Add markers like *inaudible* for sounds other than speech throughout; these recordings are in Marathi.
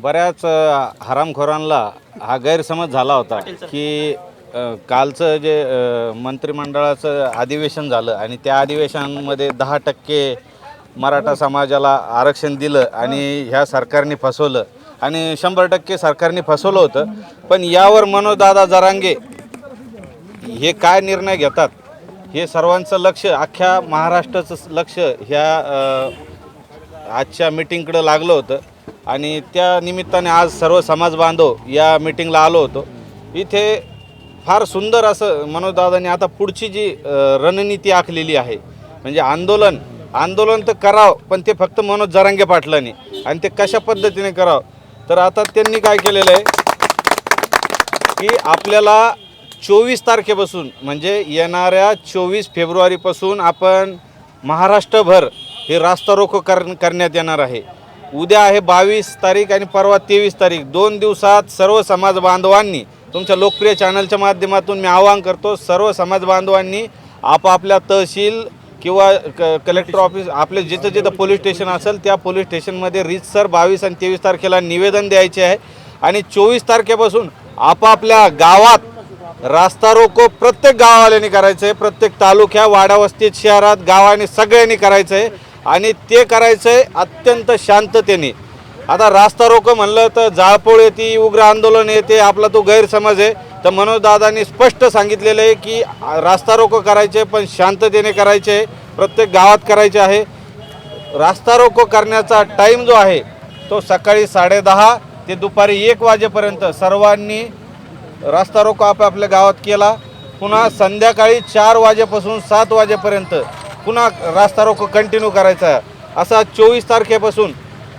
बऱ्याच अ, हरामखोरांना हा गैरसमज झाला होता की अ, कालचं जे अ, मंत्रिमंडळाचं अधिवेशन झालं आणि त्या अधिवेशनामध्ये दहा टक्के मराठा समाजाला आरक्षण दिलं आणि ह्या सरकारने फसवलं. आणि शंभर टक्के सरकारने फसवलं होतं. पण यावर मनोदादा जरांगे हे काय निर्णय घेतात? हे सर्वांचं लक्ष अख्ख्या महाराष्ट्राचं लक्ष ह्या अ, आजच्या मिटिंगकडं लागलं होतं. आणि त्या निमित्ताने आज सर्व समाज बांधव या मिटिंगला आलो होतो. इथे फार सुंदर असं मनोजदादांनी आता पुढची जी रणनीती आखलेली आहे म्हणजे आंदोलन आंदोलन तर करावं पण ते फक्त मनोज जरांगे पाटलांनी आणि ते कशा पद्धतीने करावं? तर आता त्यांनी काय केलेलं आहे की आपल्याला चोवीस तारखेपासून म्हणजे येणाऱ्या चोवीस फेब्रुवारीपासून आपण महाराष्ट्रभर हे रास्ता रोको कर करण्यात येणार आहे. उद्या आहे बावीस तारीख आणि परवा तेवीस तारीख. दोन दिवसात सर्व समाज बांधवांनी तुमच्या लोकप्रिय चॅनलच्या माध्यमातून मी आवाहन करतो सर्व समाज बांधवांनी आपापल्या तहसील किंवा क कलेक्टर ऑफिस आपले जिथं जिथं पोलीस स्टेशन असेल त्या पोलीस स्टेशनमध्ये रीतसर बावीस आणि तेवीस तारखेला निवेदन द्यायचे आहे. आणि चोवीस तारखेपासून आपापल्या गावात रास्ता रोको प्रत्येक गावावाल्यांनी करायचं आहे प्रत्येक तालुक्या वाडावस्तीत शहरात गावाने सगळ्यांनी करायचं आहे आणि ते करायचं आहे अत्यंत शांततेने. आता रास्ता रोको म्हणलं तर जाळपोळ येते उग्र आंदोलन येते आपला तो गैरसमज आहे. तर मनोजदादांनी स्पष्ट सांगितलेलं आहे की रास्ता रोको करायचे पण शांततेने करायचे आहे प्रत्येक गावात करायचे आहे. रास्ता रोको करण्याचा टाईम जो आहे तो सकाळी साडेदहा ते दुपारी एक वाजेपर्यंत सर्वांनी रास्ता रोको आपापल्या गावात केला. पुन्हा संध्याकाळी चार वाजेपासून सात वाजेपर्यंत पुन्हा रास्ता रोको कंटिन्यू करायचा. असा चोवीस तारखेपासून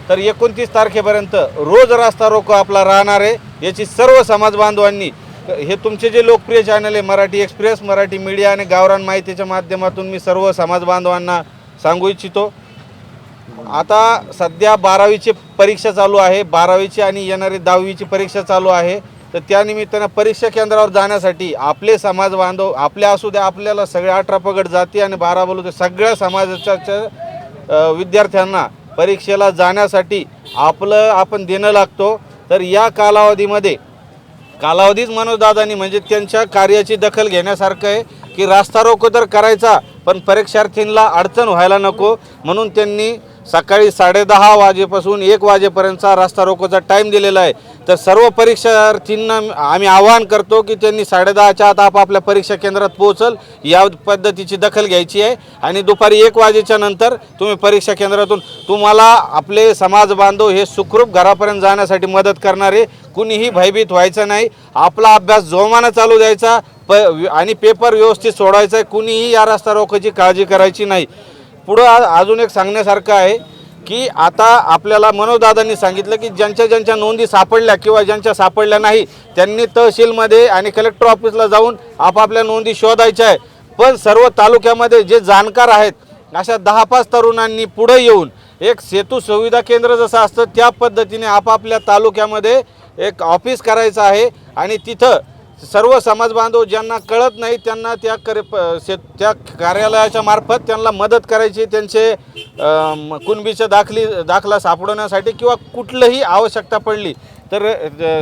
तर एकोणतीस तारखेपर्यंत रोज रास्ता रोको आपला राहणार आहे. याची सर्व समाज बांधवांनी हे तुमचे जे लोकप्रिय चॅनल आहे मराठी एक्सप्रेस मराठी मीडिया आणि गावरान माहितीच्या माध्यमातून मी सर्व समाज बांधवांना सांगू इच्छितो. आता सध्या बारावीची परीक्षा चालू आहे. बारावीची आणि येणारी दहावीची परीक्षा चालू आहे. तर त्यानिमित्तानं परीक्षा केंद्रावर जाण्यासाठी आपले समाज बांधव आपल्या असू द्या आपल्याला सगळ्या अठरा पगड जाती आणि बारा बोलू द्या सगळ्या समाजाच्या विद्यार्थ्यांना परीक्षेला जाण्यासाठी आपलं आपण देणं लागतो. तर या कालावधीमध्ये कालावधीच मनोजदादांनी म्हणजे त्यांच्या कार्याची दखल घेण्यासारखं आहे की रास्ता रोको तर करायचा पण परीक्षार्थींना अडचण व्हायला नको म्हणून त्यांनी सकाळी साडेदहा वाजेपासून एक वाजेपर्यंतचा रास्ता रोकोचा टाईम दिलेला आहे. तर सर्व परीक्षार्थींना आम्ही आवाहन करतो की त्यांनी साडेदहाच्या आत आपापल्या परीक्षा केंद्रात पोहोचल. या पद्धतीची दखल घ्यायची आहे. आणि दुपारी एक वाजेच्या नंतर तुम्ही परीक्षा केंद्रातून तुम्हाला आपले समाज बांधव हे सुखरूप घरापर्यंत जाण्यासाठी मदत करणारे कुणीही भयभीत व्हायचं नाही. आपला अभ्यास जोमानं चालू द्यायचा. प आणि पेपर व्यवस्थित सोडवायचा आहे. कुणीही या रस्ता रोखाची काळजी करायची नाही. पुढं अजून एक सांगण्यासारखं आहे की आता आपल्याला मनोजदादांनी सांगितलं की ज्यांच्या ज्यांच्या नोंदी सापडल्या किंवा ज्यांच्या सापडल्या नाही त्यांनी तहसीलमध्ये आणि कलेक्टर ऑफिसला जाऊन आपापल्या नोंदी शोधायच्या आहे पण सर्व तालुक्यामध्ये जे जाणकार आहेत अशा दहा पाच तरुणांनी पुढे येऊन एक सेतू सुविधा केंद्र जसं असतं त्या पद्धतीने आपापल्या तालुक्यामध्ये एक ऑफिस करायचं आहे आणि तिथं सर्व समाजबांधव ज्यांना कळत नाही त्यांना त्या करे प त्या कार्यालयाच्या मार्फत त्यांना मदत करायची त्यांचे अम, दाखली दाखला सापडवण्यासाठी किंवा कुठलंही आवश्यकता पडली तर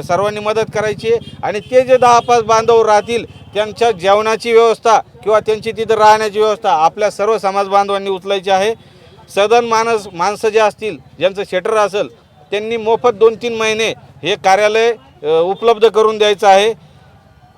सर्वांनी मदत करायची आहे आणि ते जे दहा पाच बांधव राहतील त्यांच्या जेवणाची व्यवस्था किंवा त्यांची तिथं राहण्याची व्यवस्था आपल्या सर्व समाज बांधवांनी उचलायची आहे. सदन माणस माणसं जे असतील ज्यांचं शेटर असेल त्यांनी मोफत दोन तीन महिने हे कार्यालय उपलब्ध करून द्यायचं आहे.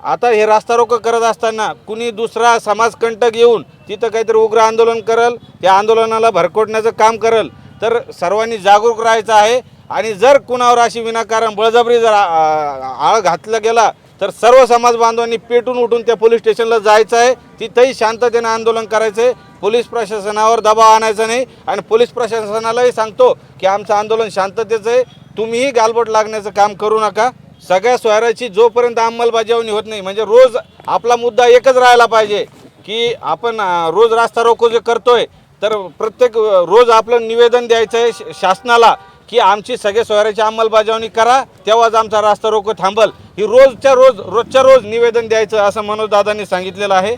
आता हे रास्ता रोको करत असताना कुणी दुसरा समाजकंटक येऊन तिथं काहीतरी उग्र आंदोलन करल त्या आंदोलनाला भरकोटण्याचं काम करल तर सर्वांनी जागरूक राहायचं आहे. आणि जर कुणावर अशी विनाकारण बळजबरी जर आळ घातला गेला तर सर्व समाज बांधवांनी पेटून उठून त्या पोलीस स्टेशनला जायचं आहे. तिथंही शांततेने आंदोलन करायचं आहे. पोलीस प्रशासनावर दबाव आणायचा नाही. आणि पोलीस प्रशासनालाही सांगतो की आमचं आंदोलन शांततेचं आहे. तुम्हीही गालबोट लागण्याचं काम करू नका. सगळ्या स्वाराची जोपर्यंत अंमलबजावणी होत नाही म्हणजे रोज आपला मुद्दा एकच राहायला पाहिजे की आपण रोज रास्ता रोको जे करतोय तर प्रत्येक रोज आपलं निवेदन द्यायचं आहे श- शासनाला की आमची सगळे सोयऱ्याची अंमलबजावणी करा तेव्हाच आमचा रास्ता रोको थांबल. ही रोजच्या रोज रोजच्या रोज निवेदन द्यायचं असं मनोजदादांनी सांगितलेलं आहे.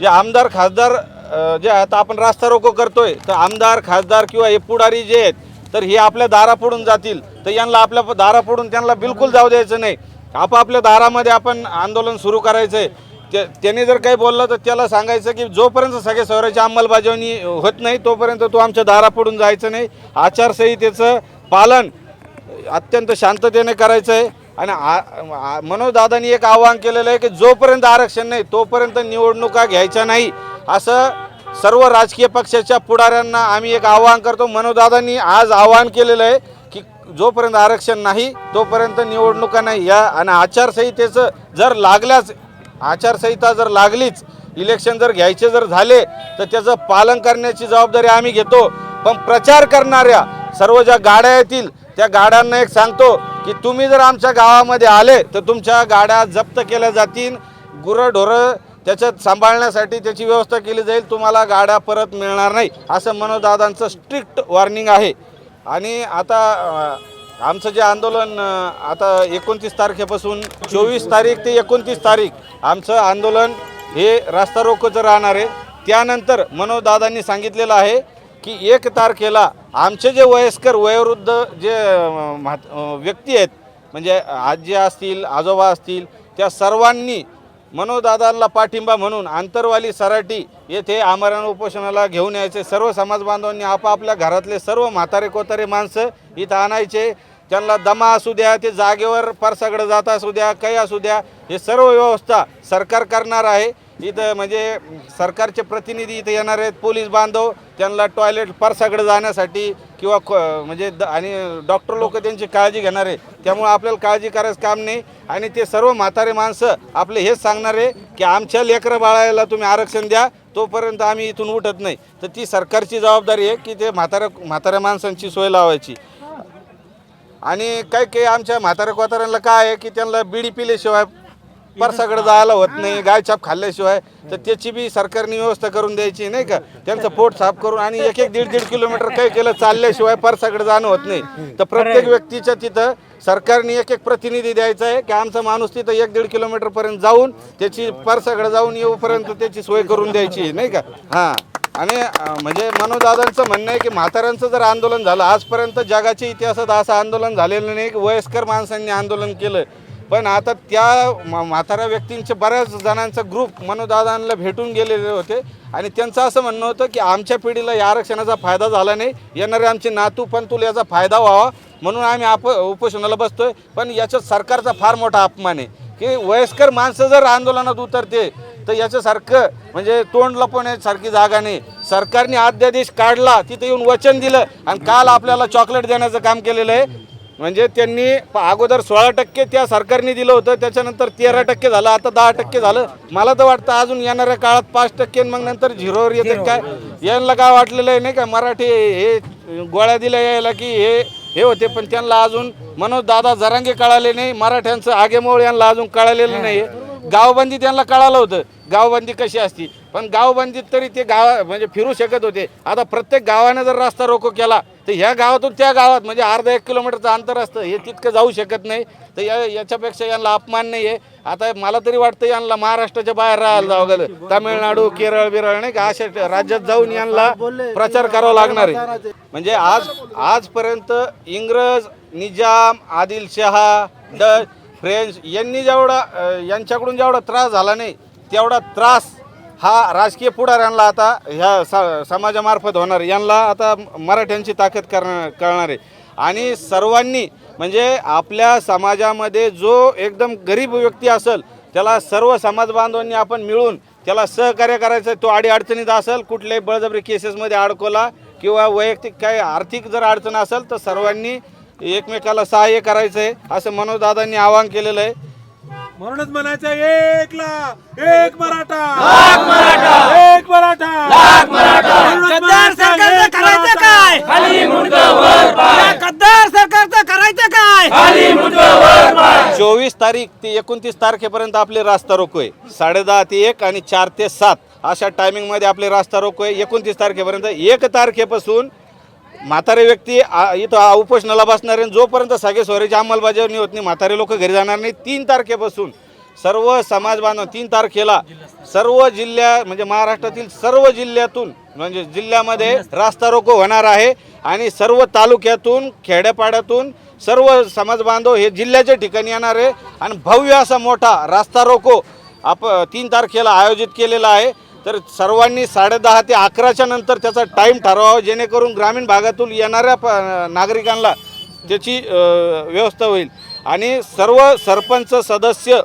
जे आमदार खासदार जे आता आपण रास्ता रोको करतोय तर आमदार खासदार किंवा हे पुढारी जे आहेत तर हे आपल्या दारा पडून जातील. तर यांना आपल्या दारा पडून त्यांना बिलकुल जाऊ द्यायचं नाही. आपापल्या दारामध्ये आपण आंदोलन सुरू करायचं आहे त्या त्याने जर काही बोललं तर त्याला सांगायचं की जोपर्यंत सगळ्या स्वराची अंमलबजावणी होत नाही तोपर्यंत तो आमच्या दारा पडून जायचं नाही. आचारसंहितेचं पालन अत्यंत शांततेने करायचं आहे आणि आ- मनोजदादांनी एक आवाहन केलेलं आहे की जोपर्यंत आरक्षण नाही तोपर्यंत निवडणुका घ्यायच्या नाही. असं सर्व राजकीय पक्षाच्या पुढाऱ्यांना आम्ही एक आवाहन करतो. मनोदादांनी आज आवाहन केलेलं आहे की जोपर्यंत आरक्षण नाही तोपर्यंत निवडणुका नाही. या आणि आचारसंहितेचं जर लागल्याच आचारसंहिता जर लागलीच इलेक्शन जर घ्यायचे जर झाले तर त्याचं पालन करण्याची जबाबदारी आम्ही घेतो. पण प्रचार करणाऱ्या सर्व ज्या गाड्या येतील त्या गाड्यांना एक सांगतो की तुम्ही जर आमच्या गावामध्ये आले तर तुमच्या गाड्या जप्त केल्या जातील. गुरंढोरं त्याच्यात सांभाळण्यासाठी त्याची व्यवस्था केली जाईल तुम्हाला गाड्या परत मिळणार नाही असं मनोजदादांचं स्ट्रिक्ट वॉर्निंग आहे. आणि आता आमचं जे आंदोलन आता एकोणतीस तारखेपासून चोवीस तारीख ते एकोणतीस तारीख आमचं आंदोलन हे रास्ता रोकोचं राहणार आहे. त्यानंतर मनोजदादांनी सांगितलेलं आहे की एक तारखेला आमचे जे वयस्कर वयोवृद्ध जे व्यक्ती आहेत म्हणजे आजी असतील आजोबा असतील त्या सर्वांनी मनोदादांना पाठिंबा म्हणून आंतरवाली सराटी येथे आमरण उपोषणाला घेऊन यायचे. सर्व समाज बांधवांनी आपापल्या घरातले सर्व म्हातारे कोतारे माणसं इथं आणायचे. त्यांना दमा असू द्या ते जागेवर परसाकडे जात असू द्या काही असू द्या हे सर्व व्यवस्था सरकार करणार आहे. इथं म्हणजे सरकारचे प्रतिनिधी इथं येणार आहेत. पोलीस बांधव त्यांना टॉयलेट परसाकडे जाण्यासाठी किंवा ख- म्हणजे द आणि डॉक्टर लोक त्यांची काळजी घेणार आहे. त्यामुळे आपल्याला काळजी करायचं काम नाही. आणि ते सर्व म्हातारे माणसं आपले हेच सांगणार आहे की आमच्या लेकरं बाळायला तुम्ही आरक्षण द्या. तोपर्यंत आम्ही इथून उठत नाही. तर ती सरकारची जबाबदारी आहे की ते म्हाताऱ्या म्हाताऱ्या माणसांची सोय लावायची. आणि काही काही आमच्या म्हाताऱ्या कोताऱ्यांना काय आहे की त्यांना बीडी पिल्याशिवाय परसाकडे जायला होत नाही गायछाप खाल्ल्याशिवाय तर त्याची बी सरकारने व्यवस्था करून द्यायची नाही का? त्यांचं पोट साफ करून आणि एक एक दीड दीड *laughs* किलोमीटर काही केलं चालल्याशिवाय परसाकडे जाणं होत नाही. तर प्रत्येक व्यक्तीच्या तिथं सरकारने एक एक प्रतिनिधी द्यायचा आहे की आमचा माणूस तिथं एक दीड किलोमीटरपर्यंत जाऊन त्याची परसाकडे जाऊन येऊपर्यंत त्याची सोय करून द्यायची नाही का? हां. आणि म्हणजे मनोदादांचं म्हणणं आहे की म्हाताऱ्यांचं जर आंदोलन झालं आजपर्यंत जगाच्या इतिहासात असं आंदोलन झालेलं नाही की वयस्कर माणसांनी आंदोलन केलं. पण आता त्या म- म्हाताऱ्या व्यक्तींचे बऱ्याच जणांचा ग्रुप मनोदादांना भेटून गेलेले होते. आणि त्यांचं असं म्हणणं होतं की आमच्या पिढीला या आरक्षणाचा फायदा झाला नाही. येणारे आमचे नातू पंतुल याचा फायदा व्हावा. म्हणून आम्ही आप उपोषणाला बसतोय. पण याच्यात सरकारचा फार मोठा अपमान आहे. की वयस्कर माणसं जर आंदोलनात उतरते तर याच्यासारखं म्हणजे तोंड लपवण्यासारखी जागा नाही. सरकारने अध्यादेश काढला तिथे येऊन वचन दिलं आणि काल आपल्याला चॉकलेट देण्याचं काम केलेलं आहे. म्हणजे त्यांनी अगोदर सोळा टक्के त्या सरकारने दिलं होतं त्याच्यानंतर तेरा टक्के झालं आता दहा टक्के झालं. मला तर वाटतं अजून येणाऱ्या काळात पाच टक्के मग नंतर झिरोवर येते काय? यांना काय वाटलेलं आहे नाही का? मराठी हे गोळ्या दिल्या यायला की हे हे होते पण त्यांना अजून मनोज दादा जरांगे कळाले नाही मराठ्यांचं आगेमोळ यांना अजून कळालेलं नाही. गावबंदी त्यांना कळालं होतं. गावबंदी कशी असती? पण गावबंदीत तरी ते गाव म्हणजे फिरू शकत होते. आता प्रत्येक गावाने जर रस्ता रोको केला तर ह्या गावातून त्या गावात म्हणजे अर्धा एक किलोमीटरचं अंतर असतं. हे तितकं जाऊ शकत नाही. तर या याच्यापेक्षा यांना अपमान नाही आहे आता मला तरी वाटतं यांना महाराष्ट्राच्या बाहेर राहायला जावं गेलं तामिळनाडू केरळ बिरळ नाही का? अशा राज्यात जाऊन यांना प्रचार करावा लागणार आहे. म्हणजे आज आजपर्यंत इंग्रज निजाम आदिलशहा डच फ्रेंच यांनी जेवढा यांच्याकडून जेवढा त्रास झाला नाही तेवढा त्रास हा राजकीय पुढाऱ्यांना आता ह्या सा समाजामार्फत होणार यांना आता मराठ्यांची ताकद करणार कळणार आहे. आणि सर्वांनी म्हणजे आपल्या समाजामध्ये जो एकदम गरीब व्यक्ती असेल त्याला सर्व समाज बांधवांनी आपण मिळून त्याला सहकार्य करायचं तो अडीअडचणीत असेल कुठल्याही बळजबरी केसेसमध्ये अडकवला किंवा वैयक्तिक काही आर्थिक जर अडचण असेल तर सर्वांनी एकमेकाला सहाय्य करायचं आहे असं मनोजदादांनी आवाहन केलेलं आहे. म्हणूनच म्हणायचं एकला एक मराठा. एक मराठा. गद्दार सरकारचं एक करायचं मराठा. काय? या गद्दार सरकारचं करायचं काय? चोवीस तारीख ते एकोणतीस तारखेपर्यंत आपले रास्ता रोको आहे साडेदहा ते एक आणि चार ते सात. अशा टायमिंगमध्ये आपले रास्ता रोको आहे एकोणतीस तारखेपर्यंत एक तारखेपासून म्हातारे व्यक्ती इथं उपोषणाला बसणार आहे जोपर्यंत सगळे सोयरीची अंमलबजावणी होत नाही म्हातारे लोक घरी जाणार नाही. तीन तारखेपासून सर्व समाज बांधव तीन तारखेला सर्व जिल्ह्या म्हणजे महाराष्ट्रातील सर्व जिल्ह्यातून म्हणजे जिल्ह्यामध्ये रास्ता रोको होणार आहे आणि सर्व तालुक्यातून खेड्यापाड्यातून सर्व समाज बांधव हे जिल्ह्याच्या ठिकाणी येणार आहे. आणि भव्य असा मोठा रास्ता रोको आप तीन तारखेला आयोजित केलेला आहे. तर सर्वांनी साडेदहा ते अकराच्या नंतर त्याचा टाईम ठरवावा जेणेकरून ग्रामीण भागातून येणाऱ्या प नागरिकांना त्याची व्यवस्था होईल. आणि सर्व सरपंच सदस्य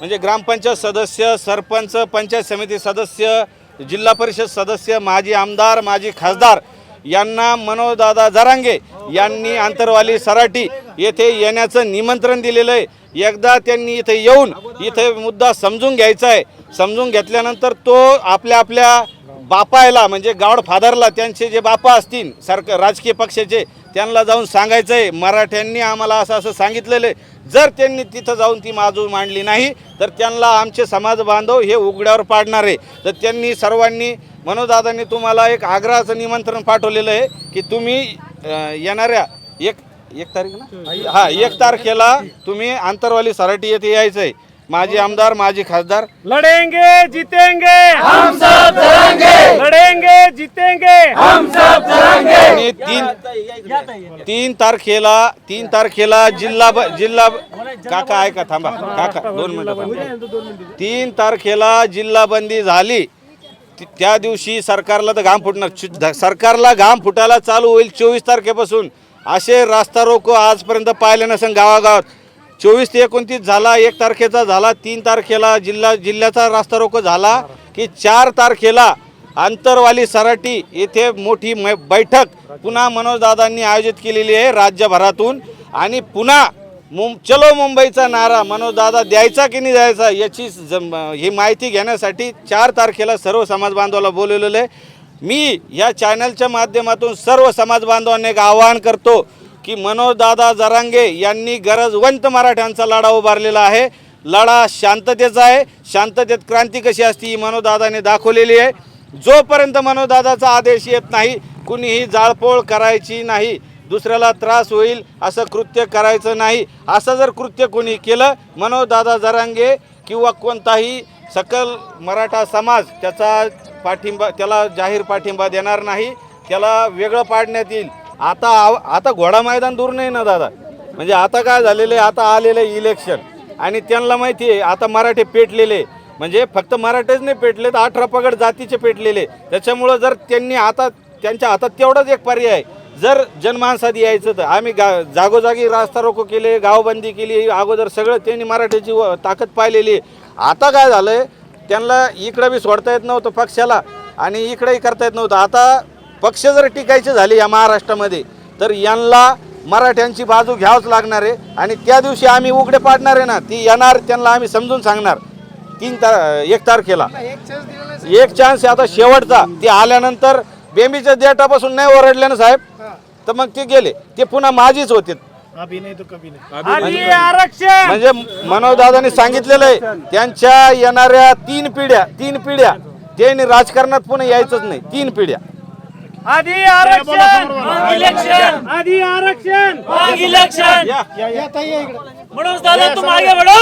म्हणजे ग्रामपंचायत सदस्य सरपंच पंचायत समिती सदस्य जिल्हा परिषद सदस्य माजी आमदार माजी खासदार यांना मनोजदादा जरांगे यांनी आंतरवाली सराटी येथे येण्याचं निमंत्रण दिलेलं आहे. एकदा त्यांनी इथे येऊन इथे मुद्दा समजून घ्यायचा आहे. समजून घेतल्यानंतर तो आपल्या आपल्या बापायला म्हणजे गावड फादरला त्यांचे जे बापा असतील सरकार राजकीय पक्षाचे त्यांना जाऊन सांगायचं आहे. मराठ्यांनी आम्हाला असं असं सांगितलेलं आहे. जर त्यांनी तिथं जाऊन ती माजू मांडली नाही तर त्यांना आमचे समाज बांधव हे उघड्यावर पाडणार आहे. तर त्यांनी सर्वांनी मनोदादांनी तुम्हाला एक आग्रहाचं निमंत्रण पाठवलेलं आहे की तुम्ही येणाऱ्या एक एक तारीख ना? हा एक तारखेला तुम्ही आंतरवाली सराटी येथे यायचं आहे माजी आमदार माजी खासदार. लढेंगे जीतेंगे. हम सब लढेंगे जीतेंगे. हम आणि तीन तीन तारखेला तीन तारखेला जिल्हा ब- जिल्हा काका ऐका थांबा. काका दोन मिनिटं. तीन तारखेला जिल्हा बंदी झाली. त्या दिवशी सरकारला तर घाम फुटणार. सरकारला घाम फुटायला चालू होईल चोवीस तारखेपासून. असे रास्ता रोको आजपर्यंत पाहिले नसेल गावागावात. चोवीस ते एकोणतीस झाला एक तारखेचा झाला तीन तारखेला जिल्हा जिल्ह्याचा रास्ता रोको झाला की चार तारखेला आंतरवाली सराटी येथे मोठी मै- बैठक पुन्हा मनोजदादांनी आयोजित केलेली आहे राज्यभरातून. आणि पुन्हा मुं चलो मुंबईचा नारा मनोजदादा द्यायचा की नाही द्यायचा याची जम- ही माहिती घेण्यासाठी चार तारखेला सर्व समाज बांधवाला बोलवलेलं आहे. मी या चॅनलच्या माध्यमातून सर्व समाज बांधवांना एक आवाहन करतो की मनोजदादा जरांगे यांनी गरजवंत मराठ्यांचा लढा उभारलेला आहे. लढा शांततेचा आहे. शांततेत क्रांती कशी असते ही मनोदादाने दाखवलेली आहे. जोपर्यंत मनोदादाचा आदेश येत नाही कुणीही जाळपोळ करायची नाही. दुसऱ्याला त्रास होईल असं कृत्य करायचं नाही. असं जर कृत्य कोणी केलं मनोदादा जरांगे किंवा कोणताही सकल मराठा समाज त्याचा पाठिंबा त्याला जाहीर पाठिंबा देणार नाही त्याला वेगळं पाडण्यात येईल. आता आव- आता घोडा मैदान दूर नाही ना दादा? म्हणजे आता काय झालेलं आहे? आता आलेलं आहे इलेक्शन आणि त्यांना माहिती आहे आता मराठे पेटलेले म्हणजे फक्त मराठेच नाही पेटले तर अठरा पगड जातीचे पेटलेले त्याच्यामुळं जर त्यांनी आता त्यांच्या हातात तेवढाच एक पर्याय आहे. जर जनमानसात यायचं तर आम्ही गा जागोजागी रास्ता रोको केले गावबंदी केली अगोदर सगळं त्यांनी मराठीची व- ताकद पाहिलेली आहे. आता काय झालं आहे त्यांना इकडं बी सोडता येत नव्हतं पक्षाला आणि इकडंही करता येत नव्हतं. आता पक्ष जर टिकायचे झाले या महाराष्ट्रामध्ये तर यांना मराठ्यांची बाजू घ्यावंच लागणार आहे आणि त्या दिवशी आम्ही उघडे पाडणार आहे ना ती येणार त्यांना आम्ही समजून सांगणार. तीन तार एक तारखेला. एक चान्स आता शेवटचा. ते आल्यानंतर बेंबीच्या देटापासून नाही ओरडले ना साहेब. तर मग ते गेले. ते पुन्हा माझीच होते आधी आरक्षण. म्हणजे मनोजदादांनी सांगितलेलं आहे त्यांच्या येणाऱ्या तीन पिढ्या तीन पिढ्या त्यांनी राजकारणात पुन्हा यायचंच नाही. तीन पिढ्या. आधी आरक्षण. इलेक्शन. आधी आरक्षण. इलेक्शन. या.